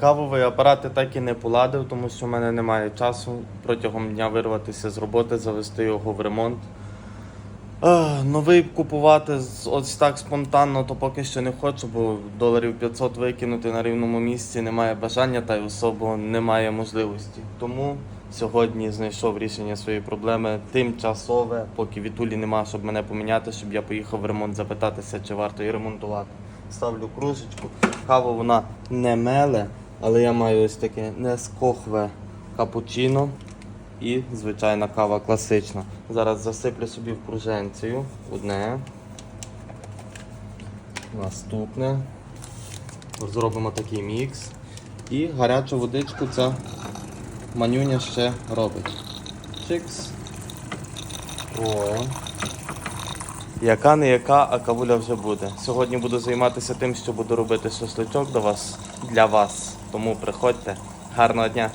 Кавовий апарат я так і не поладив, тому що в мене немає часу протягом дня вирватися з роботи, завести його в ремонт. Новий купувати ось так спонтанно, то поки що не хочу, бо доларів 500 викинути на рівному місці немає бажання та й особо немає можливості. Тому сьогодні знайшов рішення своєї проблеми тимчасове, поки Вітулі нема, щоб мене поміняти, щоб я поїхав в ремонт запитатися, чи варто її ремонтувати. Ставлю кружечку. Кава вона не меле, але я маю ось таке нескохве капучино і звичайна кава класична. Зараз засиплю собі в пруженцію. Одне. Наступне. Зробимо такий мікс. І гарячу водичку ця манюня ще робить. Чикс. О. Яка не яка, а кавуля вже буде. Сьогодні буду займатися тим, що буду робити шашличок до вас для вас. Тому приходьте. Гарного дня!